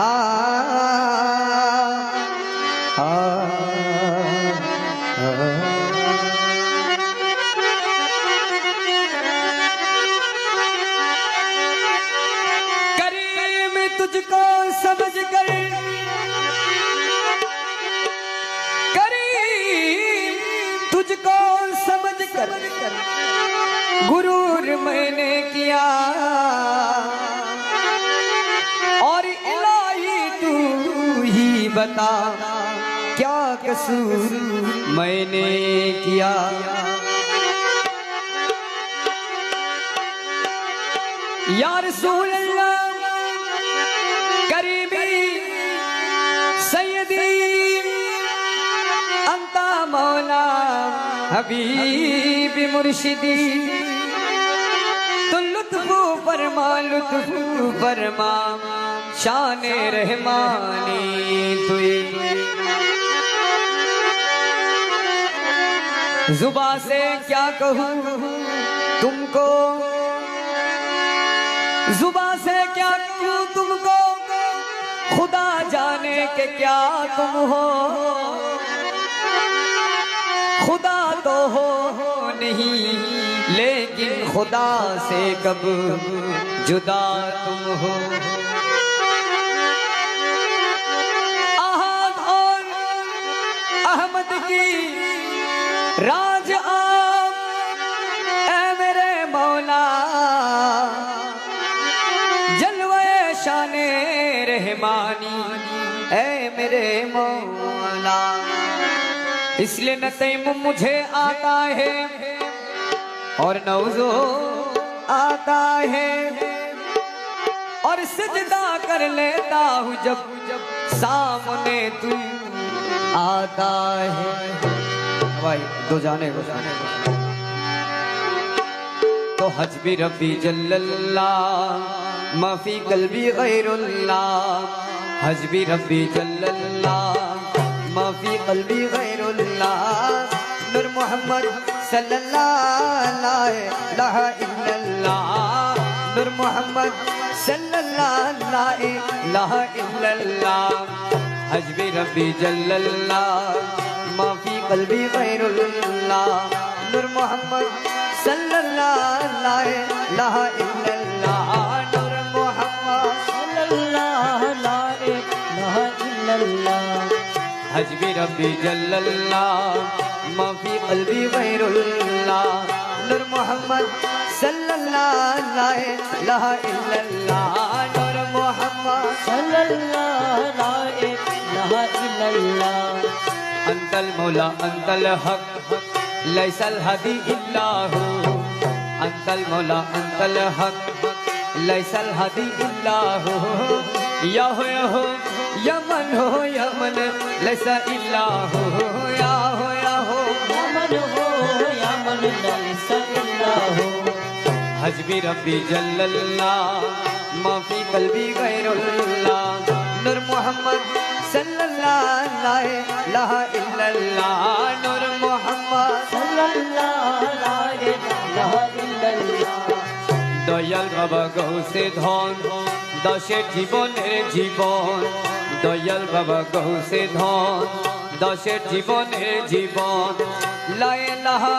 Ah. بتا، کیا قصور میں نے کیا؟ یا رسول اللہ قریبی سیدی انتا مولا، حبیب مرشدی۔ تو لطف فرما لطف فرما۔ شان رحمانی دوئی زباں سے کیا کہوں؟ تم کو۔ زبا سے کیا کہوں؟ تم کو۔ خدا جانے کہ کیا تم ہو۔ خدا تو ہو نہیں، لیکن خدا سے کب جدا تم ہو۔ راج اے میرے مولا جلوہ شان رحمانی، اے میرے مولا۔ اس لیے نہ تیمم مجھے آتا ہے اور نوزو آتا ہے۔ سجدہ کر لیتا ہوں جب سامنے تو آتا ہے۔ بھائی، دو جانے کو جانے۔ تو حج بھی ربی جل اللہ، معافی قلبی غیر اللہ۔ حج بھی ربی جل اللہ، معافی قلبی غیر اللہ۔ نور محمد صلی اللہ علیہ لہا اللہ۔ को तो हजबी रबी जल्लल्ला माफी कल्बी गैरुल्ला हजबी रबी जल्लल्ला माफी कल्बी गैरुल्ला नूर Mohammad sallallahu la ilaha illallah nur muhammad sallallahu la ilaha illallah antal maula antal haq ليس الهدي إلا هو أنت المولى أنت الحق ليس الهدي إلا هو يا هو हो यमन يا من حسبي ربي جل الله ما في قلبي غير الله نور محمد صلى الله لا اله الا الله نور محمد صلى الله لا اله الا الله দয়াল বাবা গৌসে ধন দশের জীবনের জীবন দয়াল বাবা গৌসে ধন দশের জীবনের জীবন লাইলাহা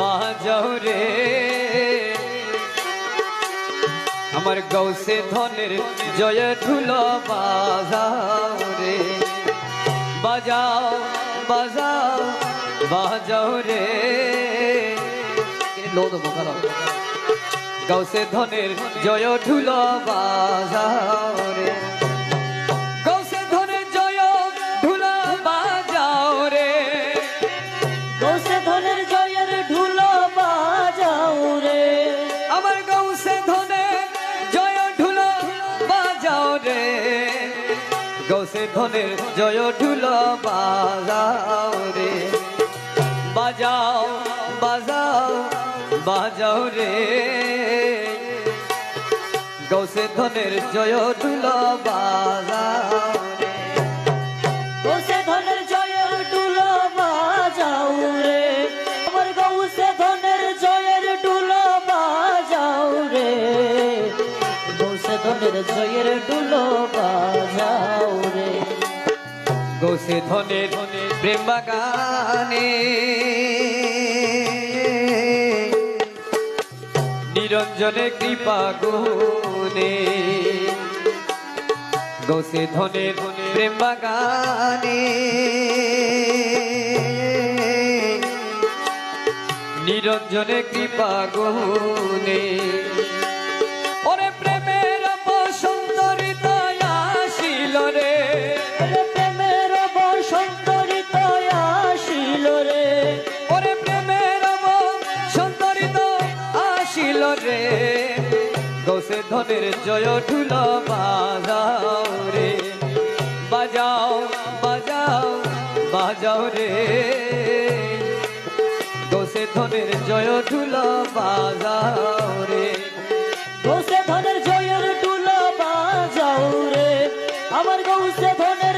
বাজাও রে আমার গৌসে ধনের জয় ঢুল বাজাও রে বাজাও বাজাও বাজাও রে লো গৌসে ধনের জয় ঢুল বাজাও রে ঢুল ধনের জয় ঢুল বাজাও রে। বাজাও বাজাও বাজাও রে। গৌসে ধনের জয় ঢুল বাজাও রে। গৌসে বাজাও রে। আমার গৌসে ধনের জয়ের ডুলো বাজাও রে। গৌসে ধনের জয়ের ডুলো গৌসে ধনের প্রেম বাগানে। নিরঞ্জনে কৃপা গুনে গৌসে ধনের প্রেম বাগানে। নিরঞ্জনে কৃপা গুনে গৌসে জয় ঠুল বাজাও রে। বাজাও বাজাও বাজাও রে। দোষে ধনের জয় ঠুল বাজাও রে। দোষে ধনের জয়ের ঠুল বাজাও রে। আমার গৌসে ধনের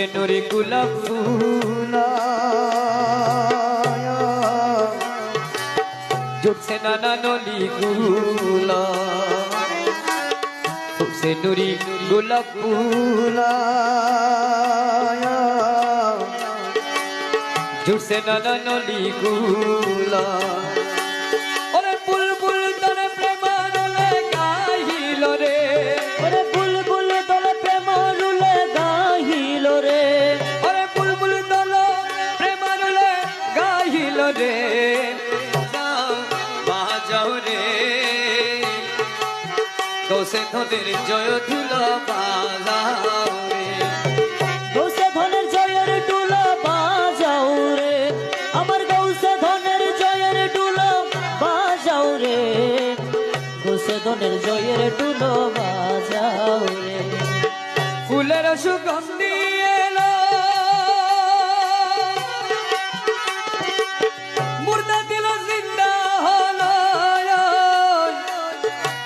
ফুটছে নুরি গোলাপ জুটছে নানা নলি গুল। ফুটছে নুরি গোলাপ জুটছে নানা নলি গুল। কৌশে ধনের জয় ধুল বাজাও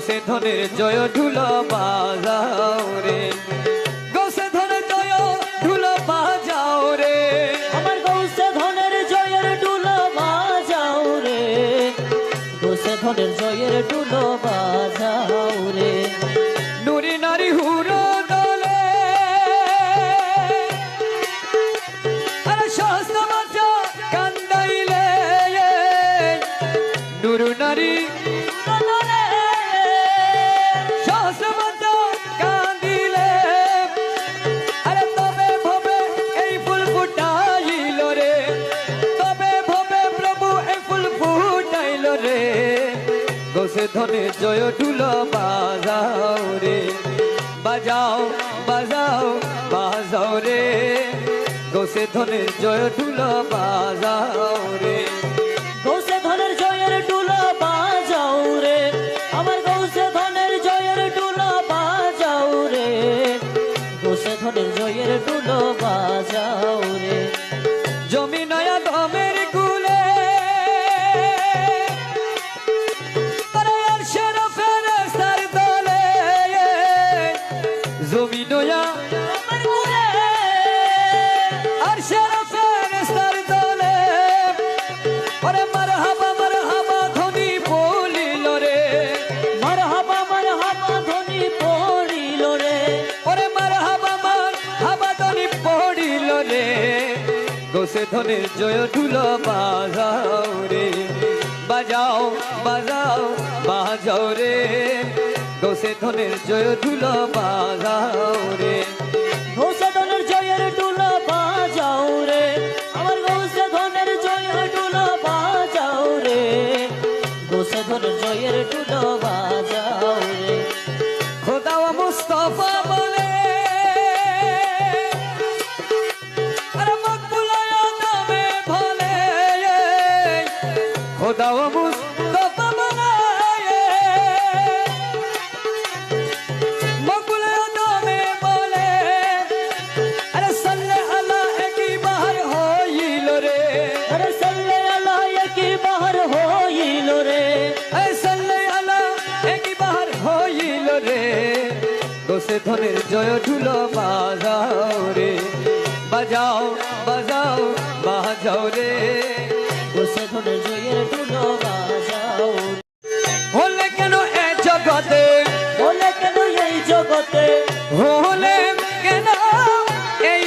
গোসে ধনের জয় ঢুল বাজাও রে। গোসে ধনের জয় ঢুল বাজাও রে। আমার গৌসে ধনের জয়ের ডুলো বাজাও রে। গৌসে ধনের জয়ের ডুলো বাজাও রে। নুরি নারী হুরো দলে। আরে শাস্ত বাচ্চা কান্দাইলে। নুরু নারী ধনে জয় ঢুল বাজাও রে। বাজাও বাজাও বাজাও রে। গোসে ধনে জয় ঢুল বাজাও রে। জয় ঢুলো বাজাও রে। বাজাও বাজাও বাজাও রে। দোষে ধনের জয় ঢুলো বাজাও রে। ধনের জয় ঢুলো বাজাও রে। বাজাও বাজাও বাজাও রে। ঘোষে ধনের জয়ের ডুলো বাজাও। হলে কেন এ জগতে? বলে কেন এই জগতে? হলে কেন এই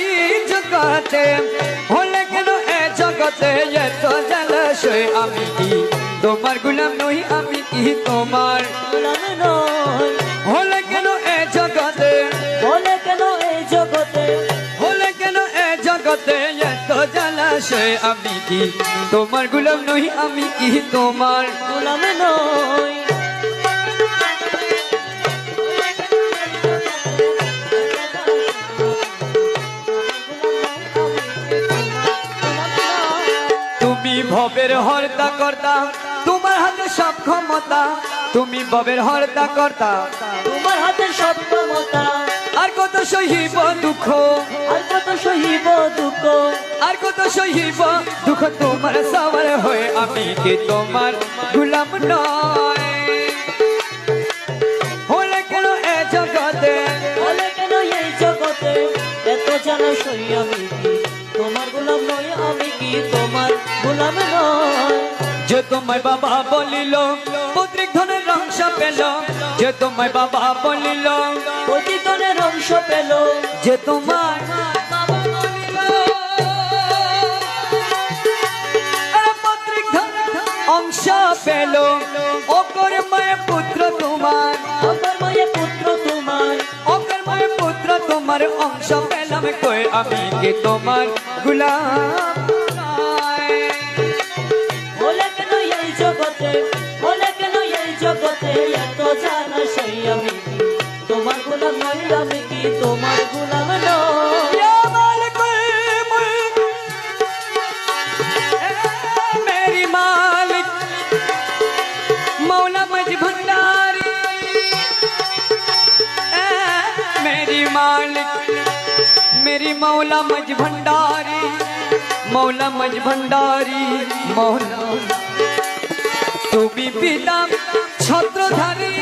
জগতে? হলে কেন এ জগতে? এত জলাশয় আমি কি? তোমার গুলাম নই আমি কি তোমার? গোলাম নয় জলাশয় আমি কি? তোমার গুলাম নই আমি কি তোমার? গোলাম নয় তুমি ভবের হর্তা কর্তা তোমার হাতে সব ক্ষমতা। তুমি ভবের হর্তা কর্তা তোমার হাতে সব ক্ষমতা। আর কত সহিব দুঃখ? আর কত সহিব দুঃখ? আর কত সহিব? দুঃখ তোমার সাওয়ার হয়ে আমি কি তোমার গুলাম নয়? হলে কেন এ জগতে? বলে কেন এই জগতে? এত জানা সই আমি কি? তোমার গোলাম নয় আমি কি তোমার গোলাম নয়? যে তোমায় বাবা বলিল পত্রিক ধনের অংশ পেল। যে তোমায় বাবা বলিল প্রতিতনের অংশ পেল। যে তোমার অংশ পেল। ওকর মায়ের পুত্র তোমার। ওকর মায়ের পুত্র তোমার। ওকর মায়ের পুত্র তোমার অংশ পেলাম কই আমি কি তোমার গুলাম? मौला मज भंडारी मौला मज भंडारी मौला তুমি পিতা ছত্রধারী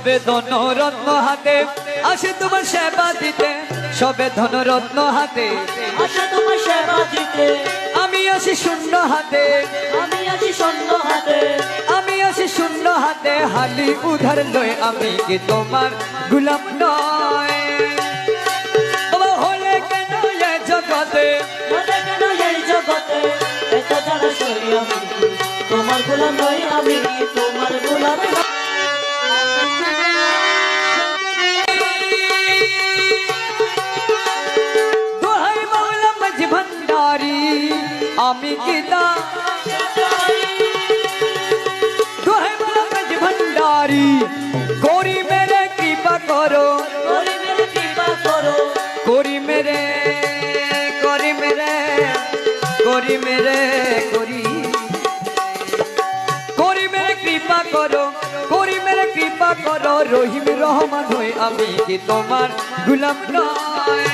সবে ধন রত্ন হাতে। আসে তোমার সেবা দিতে সবে ধন রত্ন হাতে। আশা তোমার সেবা দিতে। আমি আসি শূন্য হাতে। আমি আছি স্বর্ণ হাতে। আমি আসি শূন্য হাতে। হালি উধার লই আমি কি তোমার গুলাম নয়? হলে কেন জগতে? বলে কেন এই জগতে? এত জানা সই আমি তোমার গোলাম নয় আমি। করি মেরে, করি। করি মেরে কৃপা করো, করি মেরে কৃপা করো। রহিম রহমান হয়ে আমি কি তোমার গুলাম নয়